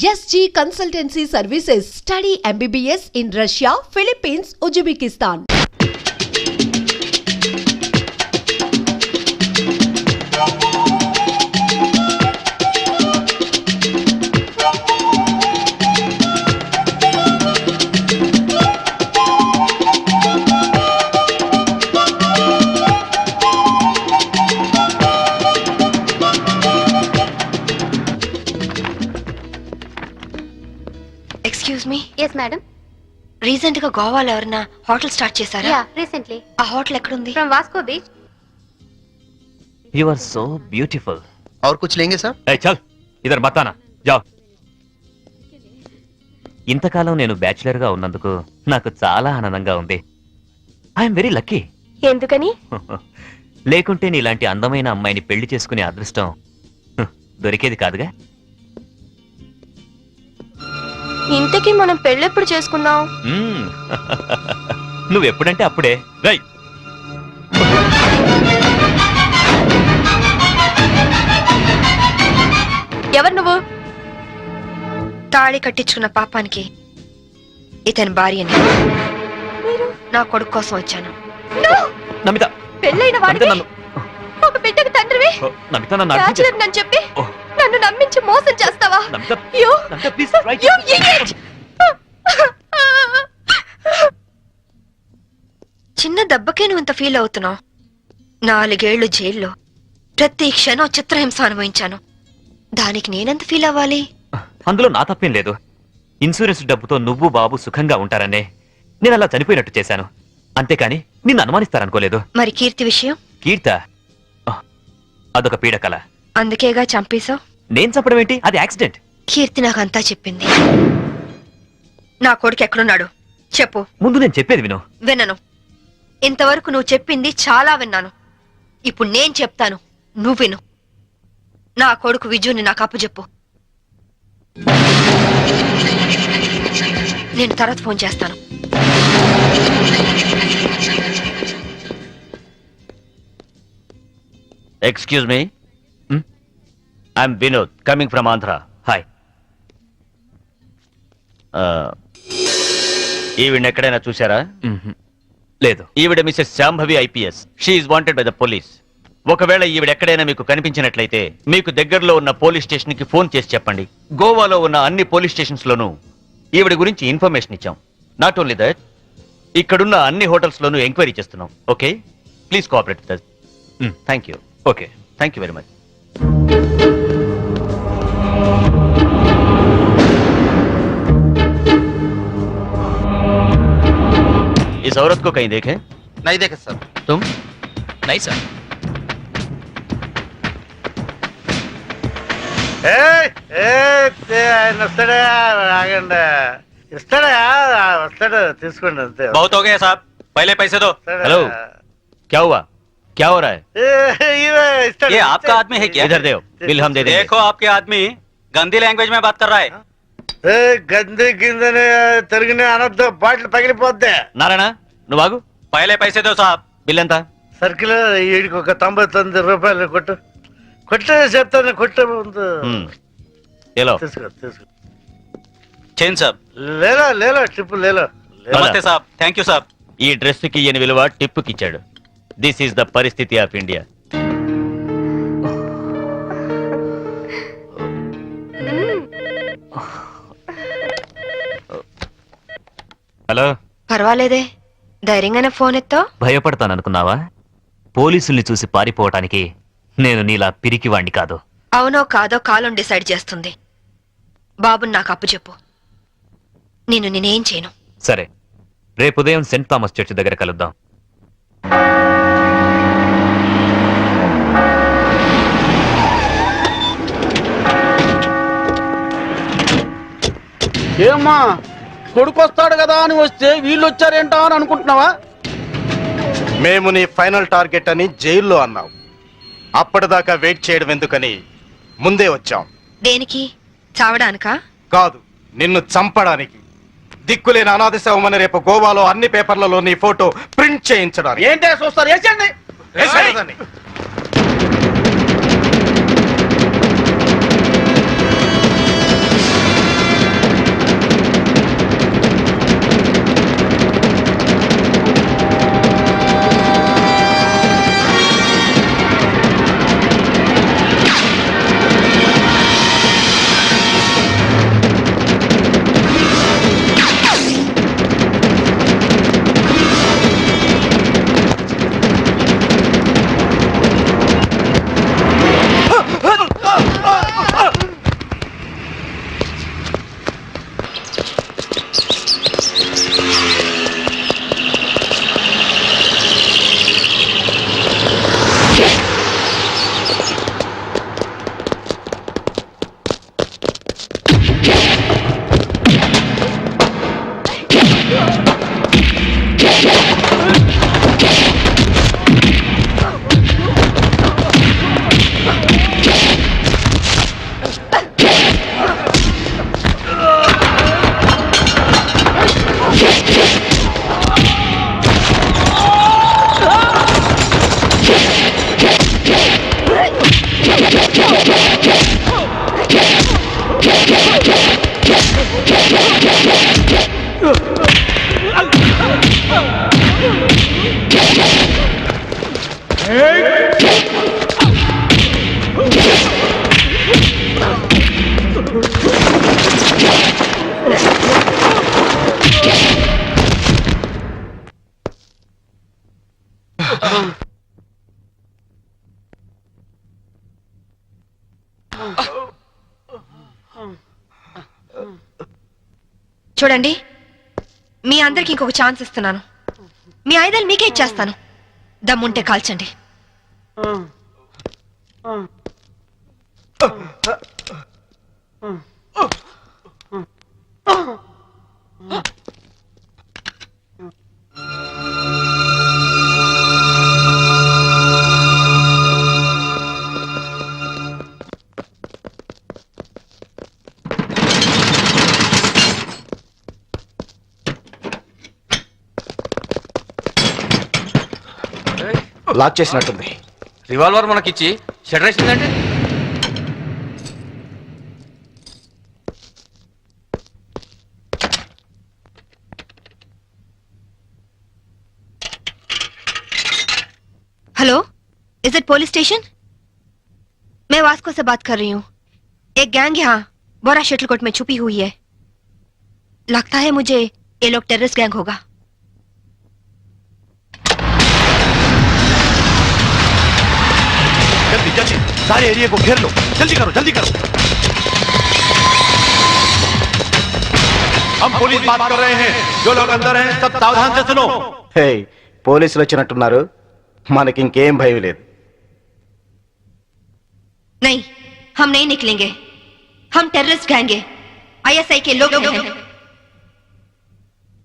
SG Consultancy Services. Study MBBS in Russia, Philippines, Uzbekistan. Yes madam recent గా గోవాలో ఎవరన్నా hotel start చేశారా yeah recently ఆ hotel ఎక్కడుంది from Vasco beach you are so beautiful और कुछ लेंगे सर ఏ చల్ ఇద్దరు మతానా జావ్ ఇంతకాలం నేను బ్యాచులర్ గా ఉన్నందుకు నాకు చాలా ఆనందంగా ఉంది ఐఎమ్ వెరీ లక్కీ ఎందుకని లేకుంటే నీలాంటి అందమైన అమ్మాయిని పెళ్లి చేసుకునే అదృష్టం హ్, దొరికేది కాదుగా ఇంతకీ మనం పెళ్ళెప్పుడు చేసుకుందాం? మ్మ్. నువ్వెప్పుడంటే అప్పుడే. రై ఎవరు నువ్వు? తాళి కట్టించుకున్న పాపానికి ఇతని భార్యని నా కొడుకు కోసం వచ్చాను. నమిత. పెళ్ళైన నన్ను. ఒక బిడ్డకు తండ్రివి? నమిత నన్ను చెప్పి? నన్ను నమ్మించి మోసం చేస్తావా? Namita You- Namita please try You idiot! చిన్న దెబ్బకే నువ్వు ఇంత ఫీల్ అవుతున్నావు. నాలుగేళ్ళు జైల్లో. ప్రతి క్షణం చిత్రహింస అనుభవించాను. దానికి నేనెంత ఫీల్ అవ్వాలి? అందులో నా తప్పేం లేదు. ఇన్సూరెన్స్ డబ్బుతో నువ్వు బాబు సుఖంగా ఉంటారనే నేను అలా చనిపోయినట్టు చేశాను. అంతేకాని నిన్ను అనుమానిస్తారనుకోలేదు. మరి కీర్తి విషయం? కీర్త? ఆ, అదొక పీడకల. అందుకేగా చంపేశావు? నేను చెప్పడం ఏంటి? అది యాక్సిడెంట్. కీర్తి నాకంతా చెప్పింది. నా కొడుకు ఎక్కడున్నాడు? చెప్పు. ముందు నేను చెప్పేది విను. వినను. ఇంతవరకు నువ్వు చెప్పింది చాలా విన్నాను. ఇప్పుడు నేను చెప్తాను. నువ్వు విను. నా కొడుకు విజుని నాకు అప్పు చెప్పు. నేను తర్వాత ఫోన్ చేస్తాను. Excuse me? I'm Vinod coming from Andhra hi ఈవిడ ఎక్కడైనా చూసారా. లేదు. ఈవిడ Mrs Shambhavi IPS she wanted by the police ఒకవేళ ఈవిడ ఎక్కడైనా మీకు కనిపించినట్లయితే మీకు దగ్గరలో ఉన్న పోలీస్ స్టేషన్కి ఫోన్ చేసి చెప్పండి. గోవాలో ఉన్న అన్ని పోలీస్ స్టేషన్స్ లోనూ ఈవిడ గురించి ఇన్ఫర్మేషన్ ఇచ్చాం. నాట్ ఓన్లీ దట్ ఇక్కడున్న అన్ని హోటల్స్ లోనూ ఎంక్వైరీ చేస్తున్నాం. Okay please cooperate with. Thank you okay thank you very much इस औरत को कहीं देखे नहीं देखे सर तुम నైస్ సార్ ఏయ్, ఏయ్, ఏ, ఆయన వస్తాడా ఆగండి ఇస్తాడా ఆ, వస్తాడు తీసుకోండి అంతే बहुत हो गया साहब पहले पैसे दो వస్తాడా? हेलो क्या हुआ क्या हो रहा है ఏ, ఇవే, ఇస్తాడు, ये ఇస్తాడు. आपका आदमी है क्या इधर दो बिल हम दे देंगे देखो आपके आदमी గంది లాంగ్వేజ్ మే బాత్ కర్ ఏ గంది గిందని తిరిగిన అనొద్దు బాటిల్ పగిలిపోద్ది. నారాయణ నువ్వు బాగు పైలే పైసే దో సాబ్. బిల్ ఎంత? సర్కిల్ వీడికి ఒక తొంభై తొమ్మిది రూపాయలు కొట్టు. కొట్టు చెప్తాను కొట్టు ముందు. ఏలో? చేంజ్ సాబ్ లేలో లేలో ట్రిప్ లేలో. నమస్తే సాబ్. థ్యాంక్ యూ సాబ్. ఈ డ్రెస్కి ఈయన విలువ టిప్పుకిచ్చాడు. దిస్ ఈస్ ద పరిస్థితి ఆఫ్ ఇండియా హలో. పర్వాలేదే. ధైర్యంగానే ఫోన్ ఎత్తో. భయపడతాననుకున్నావా? పోలీసుల్ని చూసి పారిపోవటానికి నేను నీలా పిరికివాణ్ణి కాదు. అవునో కాదో కాలం డిసైడ్ చేస్తుంది. బాబుని నాకు అప్పు చెప్పు. నేను నేనేం చేయను. సరే. రేపు ఉదయం సెంట్ థామస్ చర్చ్ దగ్గర కలుద్దాం. ఏమ్మా? కొడుకు వస్తాడు కదా అని వస్తే వీళ్ళు వచ్చారేంటా అని అనుకుంటున్నావా? మేము నీ ఫైనల్ టార్గెట్ అని జైల్లో అన్నావు. అప్పటిదాకా వెయిట్ చేయడం ఎందుకని ముందే వచ్చాం. దేనికి? చావడానికా? కాదు నిన్ను చంపడానికి. దిక్కులేని అనాథ శవమని రేపు గోవాలో అన్ని పేపర్లలో నీ ఫోటో ప్రింట్ చేయించడానికి. ఏంటే చూస్తారు? వేసేయండి. చూడండి మీ అందరికి ఇంకొక ఛాన్స్ ఇస్తున్నాను. మీ ఆయుధాలు మీకే ఇచ్చేస్తాను. దమ్ముంటే కాల్చండి. Lock చేసినట్టుంది. Revolver మనకిచ్చి shutter వేసిందంటే hello is it police station मैं वास्को से बात कर रही हूँ एक गैंग यहाँ बोरा शटलकोट में छुपी हुई है लगता है मुझे ये लोग टेररिस्ट गैंग होगा जल्दी जल्दी सारे एरिया को घेर लो जल्दी करो जल्दी करो हम पुलिस बात कर रहे हैं जो लोग अंदर हैं सब सावधान से सुनो హే పోలీసులు వచ్చినట్టున్నారు మనకి ఇంకేం భయం లేదు नहीं हम नहीं निकलेंगे हम टेररिस्ट गैंग है आईएसआई के लोग हैं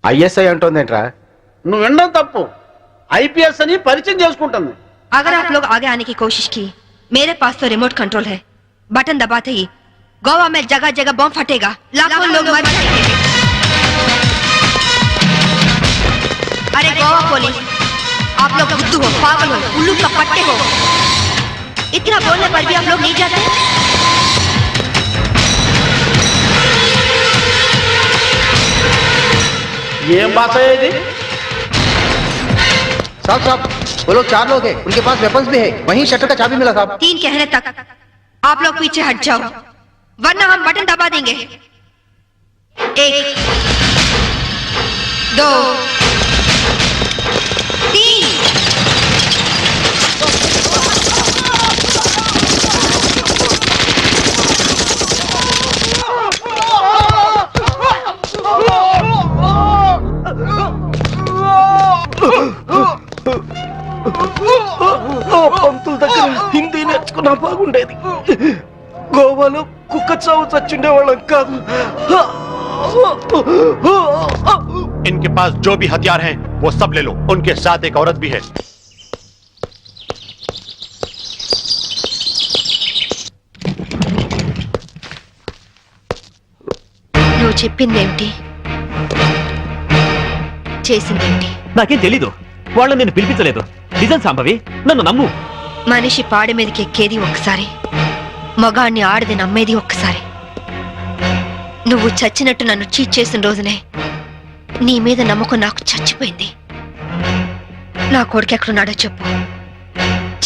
ఐఎస్ఐ అంటోందేంట్రా నువ్వు వినడం తప్పు ఐపీఎస్ అని పరిచయం చేసుకుంటుంది अगर आप लोग आगे आने की कोशिश की मेरे पास तो रिमोट कंट्रोल है। बटन दबाते ही गोवा में जगह जगह बम फटेगा। लाखों लोग मर जाएँगे। अरे गोवा पुलिस आप लोग बुद्धू हो पागल हो उल्लू का पट्टे हो। इतना बोलने पर भी आप लोग नहीं जाते? ये बात है जी। साहब साहब। वो लोग चार लोग हैं उनके पास वेपन्स भी है वहीं शटर का चाबी मिला साहब तीन कहने तक आप लोग पीछे हट जाओ वरना हम बटन दबा देंगे एक दो तीन పంతుల దగ్గర హిందీ నేర్చుకున్నా బాగుండేది గోవాలో కుక్క చావు చచ్చుండే వాళ్ళం కాదు इनके पास जो भी हथियार हैं वो सब ले लो उनके साथ एक औरत भी है నువ్వు చెప్పిందేమిటి చేసిందేమిటి నాకేం తెలీదు వాళ్ళు నేను పిలిపించలేదు. నిజం సాంబవి? నన్ను నమ్ము. మనిషి పాడి మీదకి ఎక్కేది ఒక్కసారి. మగాణ్ణి ఆడది నమ్మేది ఒక్కసారి. నువ్వు చచ్చినట్టు నన్ను చీట్ చేసిన రోజునే నీ మీద నమ్మకం నాకు చచ్చిపోయింది. నా కొడుకు ఎక్కడున్నాడో చెప్పు.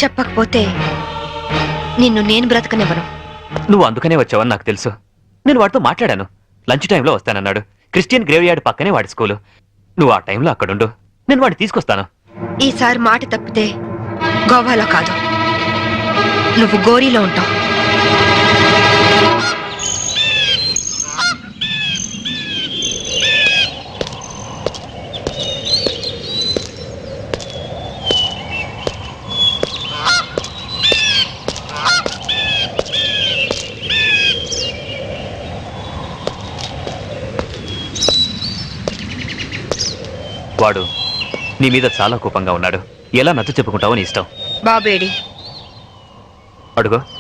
చెప్పకపోతే నిన్ను నేను బ్రతకనివ్వను. నువ్వు అందుకనే వచ్చావని నాకు తెలుసు. నేను వాడితో మాట్లాడాను. లంచ్ టైంలో వస్తానన్నాడు. క్రిస్టియన్ గ్రేవ్ యార్డ్ పక్కనే వాడి స్కూలు. నువ్వు ఆ టైంలో అక్కడుండు. నేను వాడిని తీసుకొస్తాను. ఈసారి మాట తప్పితే గోవాలో కాదు. నువ్వు గోరీలో ఉంటావు. వాడు నీ మీద చాలా కోపంగా ఉన్నాడు. ఎలా నచ్చ చెప్పుకుంటావో నీ ఇష్టం. బాబేడి. అడుగు.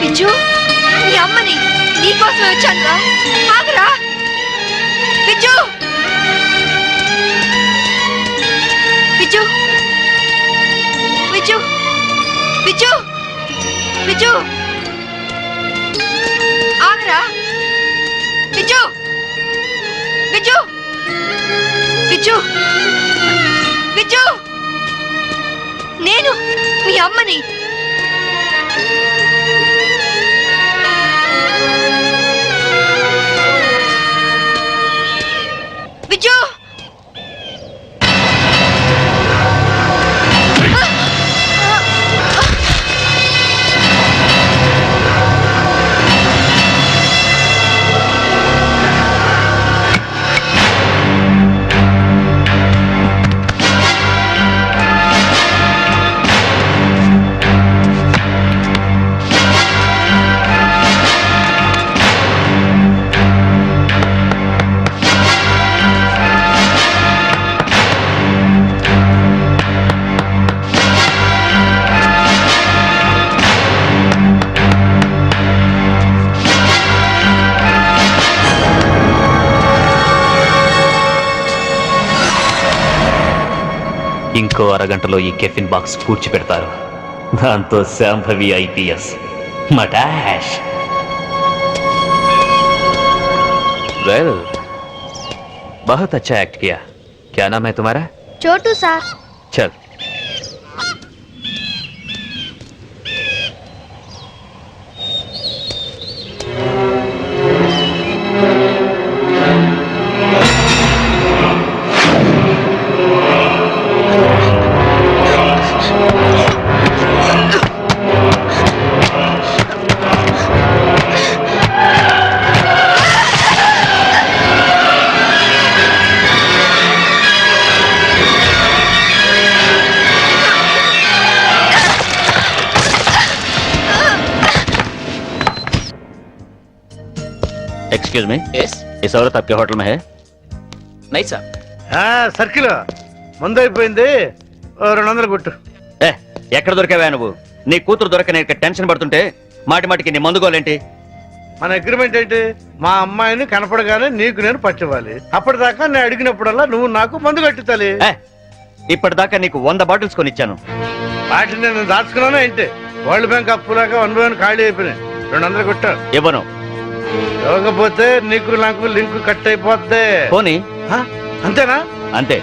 విజు నీ అమ్మని నీకోసమే వచ్చాను రా. ఆగరా. విజు బిజు విజు విజు విజు ఆగరా. విజు విజు బిజు విజు నేను మీ అమ్మని ఇంకో అరగంటలో ఈ కెఫిన్ బాక్స్ పూడ్చిపెడతారు దాంతో శాంభవి ఐపీఎస్ మటాష్ वेल बहुत अच्छा एक्ट किया क्या नाम है तुम्हारा చోటు సార్ चल एक्सक्यूज मी इस औरत आपके होटल में है नहीं सर ఆ, సర్కిల్ మందు అయిపోయింది ఓ రెండు వందలు కొట్టు ఏ ఎక్కడ దొరికావా నువ్వు నీ కూతురు దొరక నేను ఇక్కడ టెన్షన్ పడుతుంటే మాటి మాటికి నీ మందుగోలేంటి మన అగ్రిమెంట్ ఏంటి మా అమ్మాయిని కనపడగానే నీకు నేను పట్టివ్వాలి అప్పటిదాకా నేను అడిగినప్పుడల్లా నువ్వు నాకు మందు కట్టుతాలి ఏ ఇప్పటిదాకా నీకు వంద బాటిల్స్ కొనిచ్చాను వాటిని నేను దాచుకున్నాను ఏంటి వరల్డ్ బ్యాంక్ అప్పులాగా వన్ బై వన్ ఖాళీ అయిపోయినాయి రెండు వందలు కొట్టావు ఇవ్వను ఇవ్వకపోతే నీకు నాకు లింక్ కట్ అయిపోద్ది. పోనీ? అంతేనా? అంతే.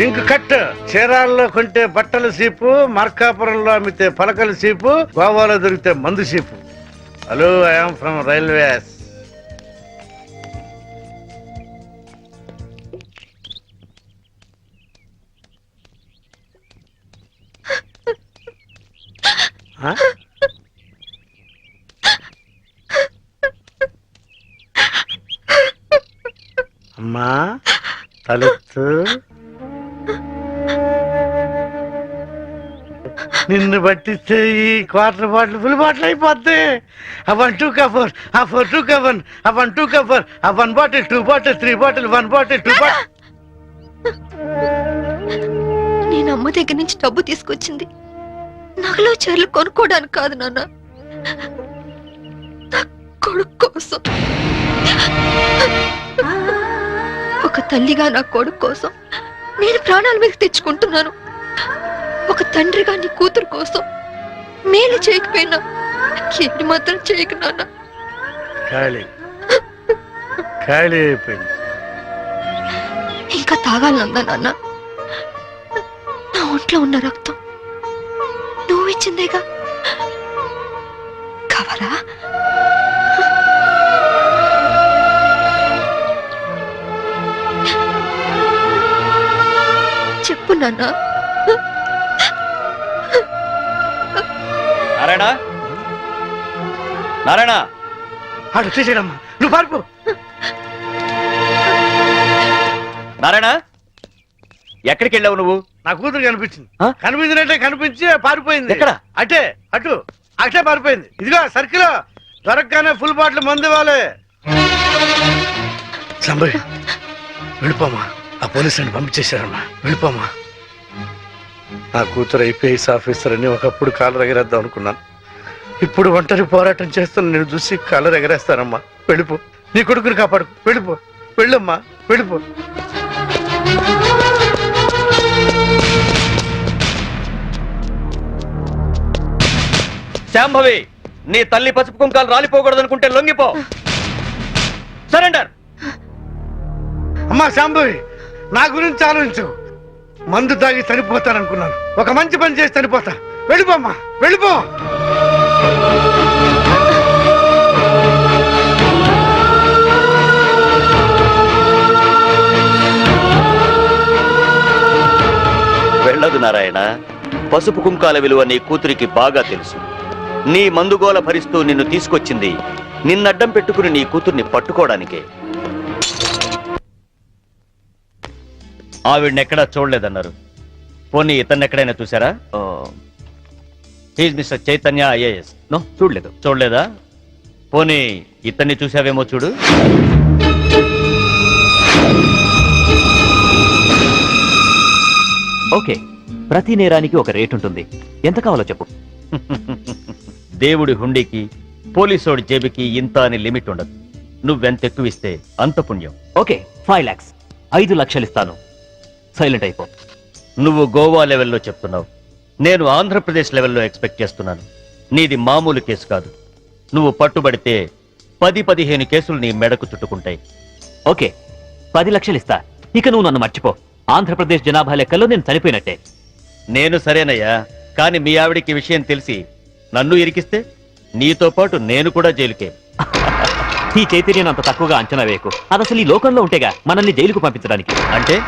Link cut. చీరాల్లో కొంటే బట్టల సీపు మార్కాపురంలో అమ్మితే పలకల సీపు గోవాలో దొరికితే మందు cheap. Hello I'm from railways నిన్ను పట్టిస్తే ఈ క్వార్టర్ బాటిల్ ఫుల్ బాటిల్ అయిపోద్ది. ఆ వన్ టూ కఫర్ ఆ ఫోర్ టూ కఫర్ ఆ వన్ టూ కఫర్ ఆ one bottle two bottle three bottle one bottle two bottle నేను అమ్మ దగ్గర నుంచి డబ్బు తీసుకొచ్చింది. నగలో చీరలు కొనుక్కోవడానికి కాదు నాన్న. నా కొడుకు కోసం. ఒక తల్లిగా నా కొడుకు కోసం నేను ప్రాణాల మీద తెచ్చుకుంటున్నాను. ఒక తండ్రిగా నీ కూతురు కోసం మేలు చేయకపోయినా ఏడు మాత్రం చేయకు నాన్న. ఖాళీ. ఖాళీ అయిపోయింది. ఇంకా తాగాలనుందా నాన్న. నా ఒంట్లో ఉన్న రక్తం నువ్వు ఇచ్చిందేగా? కావాలా చెప్పు నాన్న. నారాయణ? నారాయణ? ఆడు నువ్వు పారిపో. నారాయణ? ఎక్కడికి వెళ్ళావు నువ్వు? నా కూతురు కనిపించింది. ఆ? కనిపించినట్టే కనిపించి పారిపోయింది. ఎక్కడ? అటే అటు అటే పారిపోయింది. ఇదిగో సర్కిల్. దొరకగానే ఫుల్ బాటిల్ మందు ఇవ్వాలి. సంభవి వెళ్ళిపోమా ఆ పోలీసుని పంపించేశారమ్మా. వెళ్ళిపోమా నా కూతురు ఐపీఎస్ ఆఫీసర్ అని ఒకప్పుడు కాలు రగిరేద్దాం అనుకున్నాను. ఇప్పుడు ఒంటరి పోరాటం చేస్తున్న నేను చూసి కలర్ ఎగరేస్తానమ్మా వెళ్ళిపో. నీ కొడుకుని కాపాడు వెళ్ళిపో. వెళ్ళమ్మా. వెళ్ళిపో. శాంభవి నీ తల్లి పసుపు కుంకాలు రాలిపోకూడదు అనుకుంటే లొంగిపో. సరెండర్. అమ్మా శాంభవి నా గురించి ఆలోచించు మందు తాగి చనిపోతాననుకున్నాను. ఒక మంచి పని చేసి చనిపోతా. వెళ్ళిపోమ్మా వెళ్ళిపో వెళ్ళదు నారాయణ. పసుపు కుంకాల విలువ నీ కూతురికి బాగా తెలుసు. నీ మందుగోల భరిస్తూ నిన్ను తీసుకొచ్చింది నిన్నడ్డం పెట్టుకుని నీ కూతుర్ని పట్టుకోవడానికే. ఆవిడనెక్కడా చూడలేదన్నారు. పోనీ ఇతన్ని ఎక్కడైనా చూసారా he's mister Chaitanya IAS. No చూడలేదు. చూడలేదా? పోనీ ఇతన్ని చూసావేమో చూడు. ఓకే ప్రతి నేరానికి ఒక రేట్ ఉంటుంది. ఎంత కావాలో చెప్పు. దేవుడి హుండీకి పోలీసోడి జేబుకి ఇంత అని లిమిట్ ఉండదు. నువ్వెంత ఎక్కువ ఇస్తే అంత పుణ్యం. Okay five lakhs. ఐదు లక్షలు ఇస్తాను సైలెంట్ అయిపో. నువ్వు గోవా లెవెల్లో చెప్తున్నావు. నేను ఆంధ్రప్రదేశ్ లెవెల్లో ఎక్స్పెక్ట్ చేస్తున్నాను. నీది మామూలు కేసు కాదు. నువ్వు పట్టుబడితే పది పదిహేను కేసులు నీ మెడకు చుట్టుకుంటాయి. ఓకే పది లక్షలు ఇస్తా. ఇక నువ్వు నన్ను మర్చిపో. ఆంధ్రప్రదేశ్ జనాభా లెక్కల్లో నేను చనిపోయినట్టే. నేను సరేనయ్యా కానీ మీ ఆవిడికి విషయం తెలిసి నన్ను ఇరికిస్తే నీతో పాటు నేను కూడా జైలుకే. ఈ చైతన్యం అంత తక్కువగా అంచనా వేయకు. అది అసలు ఈ లోకంలో ఉంటేగా మనల్ని జైలుకు పంపించడానికి. అంటే?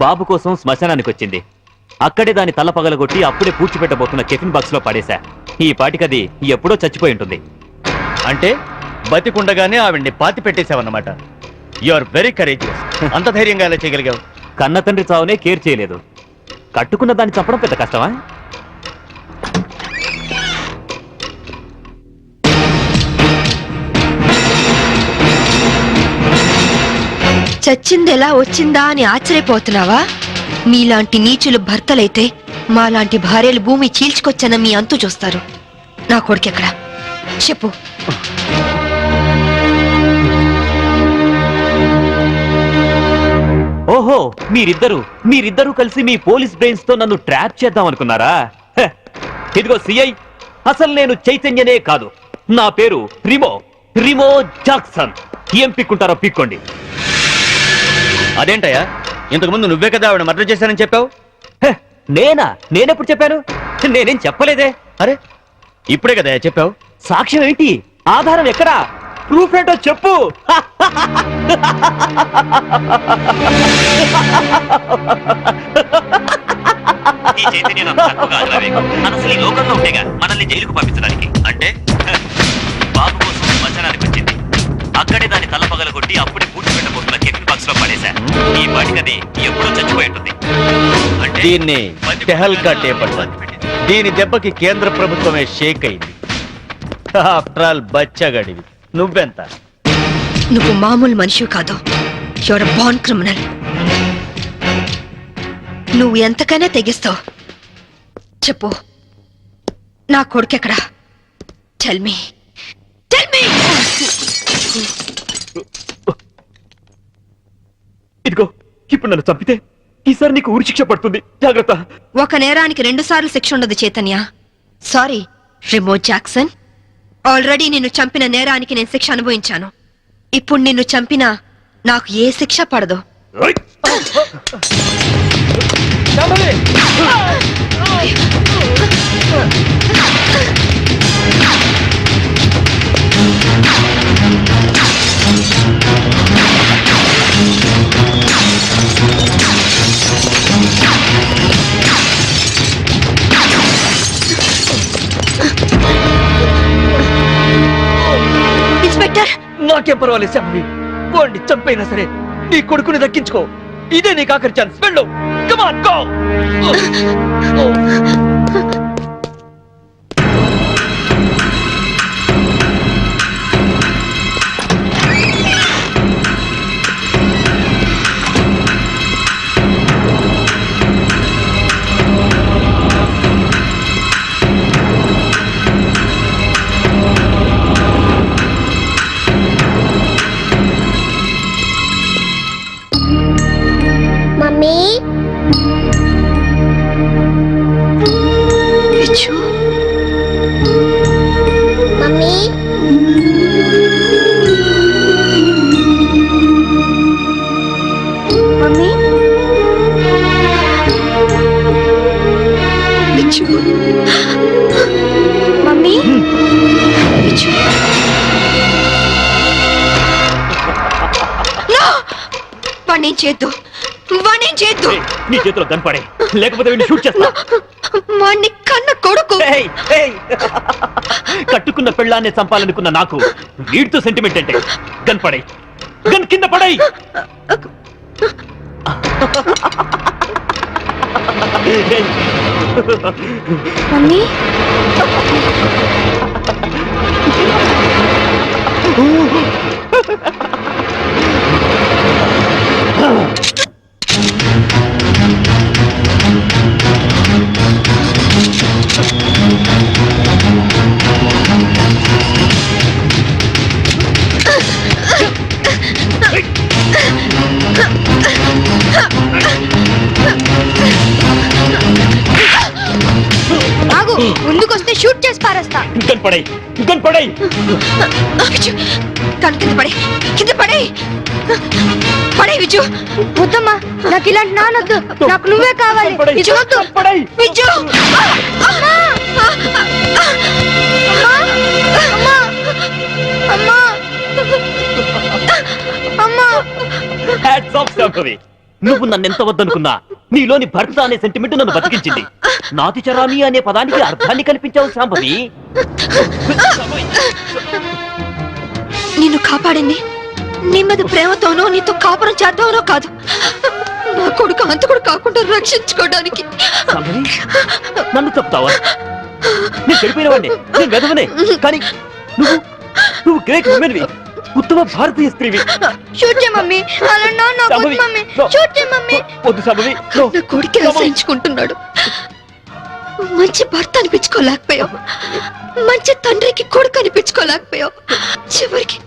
బాబు కోసం శ్మశానానికి వచ్చింది. అక్కడే దాని తల పగలగొట్టి అప్పుడే పూడ్చిపెట్టబోతున్న టిఫిన్ బాక్స్లో పడేశా. ఈ పాటికది ఎప్పుడో చచ్చిపోయి ఉంటుంది. అంటే బతికుండగానే ఆవిడ్ని పాతి పెట్టేశావన్నమాట. యు ఆర్ వెరీ కరేజియస్ అంత ధైర్యంగా ఎలా చేయగలిగావు? కన్న తండ్రి చావునే కేర్ చేయలేదు. కట్టుకున్న దాన్ని చంపడం పెద్ద కష్టమా? చచ్చిందెలా వచ్చిందా అని ఆశ్చర్యపోతున్నావా? మీలాంటి నీచులు భర్తలైతే మాలాంటి భార్యలు భూమి చీల్చుకొచ్చన మీ అంతు చూస్తారు. నా కొడుకెక్కడ చెప్పు. ఓహో మీరిద్దరు మీరిద్దరూ కలిసి మీ పోలీస్ బ్రెయిన్స్తో నన్ను ట్రాప్ చేద్దాం అనుకున్నారా ఇదిగో సిఐ అసలు నేను చైతన్యనే కాదు. నా పేరు రిమో రిమో జాక్సన్. ఏం పిక్కుంటారో పిక్కోండి. అదేంటయ్యా? ఇంతకు ముందు నువ్వే కదా ఆవిడ మర్డర్ చేశానని చెప్పావు? హ, నేనా? నేనెప్పుడు చెప్పాను? నేనేం చెప్పలేదే. అరే ఇప్పుడే కదా చెప్పావు? సాక్ష్యం ఏంటి? ఆధారం ఎక్కడా? ప్రూఫ్ ఏంటో చెప్పు. ఈ అసలు లోకంలో మనల్ని జైలుకు పంపించడానికి. అంటే? బాబు కోసం శ్మశానానికి వచ్చింది అక్కడే దాని తల పగలగొట్టి అప్పుడే పూడ్చి పెట్టబోతున్న బాక్స్లో పడేశా. ఈ పాటికది ఎప్పుడో చచ్చిపోయి ఉంటుంది. అంటే దీన్ని టెహల్కా టేప్ అంటారు. దీని దెబ్బకి కేంద్ర ప్రభుత్వమే షేక్ అయింది. ఆఫ్టర్ ఆల్ బచ్చగడివి. నువ్వెంత? నువ్వు మామూలు మనిషి కాదు. యువర్ బాన్ క్రిమినల్ నువ్వు ఎంతకైనా తెగిస్తావు. చెప్పు. నా కొడుకెక్కడా? టెల్ మీ టెల్ మీ ఇదిగో ఇప్పుడు నన్ను చంపితే ఈసారి నీకు ఉరి శిక్ష పడుతుంది. జాగ్రత్త. ఒక నేరానికి రెండు సార్లు శిక్ష ఉండదు Chaitanya. Sorry Remo Jackson already నిన్ను చంపిన నేరానికి నేను శిక్ష అనుభవించాను. ఇప్పుడు నిన్ను చంపినా నాకు ఏ శిక్ష పడదు. ఇన్స్పెక్టర్! నాకేం పర్వాలేదు చెప్పి పోండి చంపైనా సరే నీ కొడుకుని దక్కించుకో. ఇదే నీకు ఆఖరి ఛాన్స్ వెళ్ళు. కమాన్ గో నీ చేతిలో కనపడే లేకపోతే వీడిని షూట్ చేస్తా. వాణ్ణి కన్న కొడుకు. ఏయ్, ఏయ్. కట్టుకున్న పెళ్ళాన్ని చంపాలనుకున్న నాకు వీడితో సెంటిమెంట్ అంటే గన్ పడై గన్ కింద పడై మమ్మీ. పారేస్తా గన్ పడై గన్ పడై. విజు కళ్ళు కింద పడే కింద పడే. పడే విజు. వద్దమ్మా నాకు ఇలాంటి నానొద్దు నాకు నువ్వే కావాలి. పడేయ్. విజు వద్దు. పడేయ్. విజు. అమ్మా అమ్మా అమ్మా అమ్మా. హ్యాట్స్ ఆఫ్ శాంభవి నువ్వు నన్ను ఎంత వద్దనుకున్నా? నీలోని భర్త అనే సెంటిమెంట్ నన్ను బతికించింది. నాతి చరామి అనే పదానికి అర్థాన్ని కల్పించావు శాంభవి నిన్ను కాపాడింది నీ మీద ప్రేమతోనో నీతో కాపురం చేద్దామనో కాదు. నా కొడుకు అంతకుడు కాకుండా రక్షించుకోవడానికి. నన్ను చెప్తావా? నేను చెడిపోయిన వాడిని. నేను వెదవనే కానీ నువ్వు నువ్వు గ్రేట్ ఉమెన్వి ఉత్తమ భారతీయ స్త్రీవి. మమ్మీ. అలా నా నా. Mummy mummy. వద్దు. నా. కొడుకు ఆశ్రయించుకుంటున్నాడు మంచి భర్త అనిపించుకోలేకపోయావు. మంచి తండ్రికి కొడుకు అనిపించుకోలేకపోయావు. చివరికి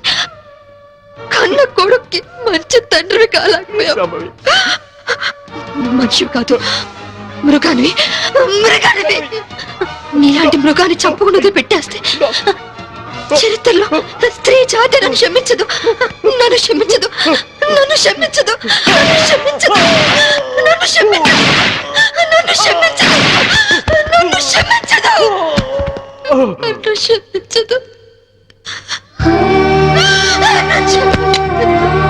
కన్న కొడుక్కి మంచి తండ్రి కాలేకపోయావు. మనిషి కాదు మృగానివి మృగానివి. నీలాంటి మృగాన్ని చంపకుండా పెట్టేస్తే చరిత్రలో స్త్రీ జాతి నన్ను క్షమించదు నన్ను క్షమించదు నన్ను క్షమించదు నన్ను క్షమించదు నన్ను క్షమించదు. నన్ను క్షమించదు. నన్ను క్షమించదు. నన్ను క్షమించదు. నన్ను యు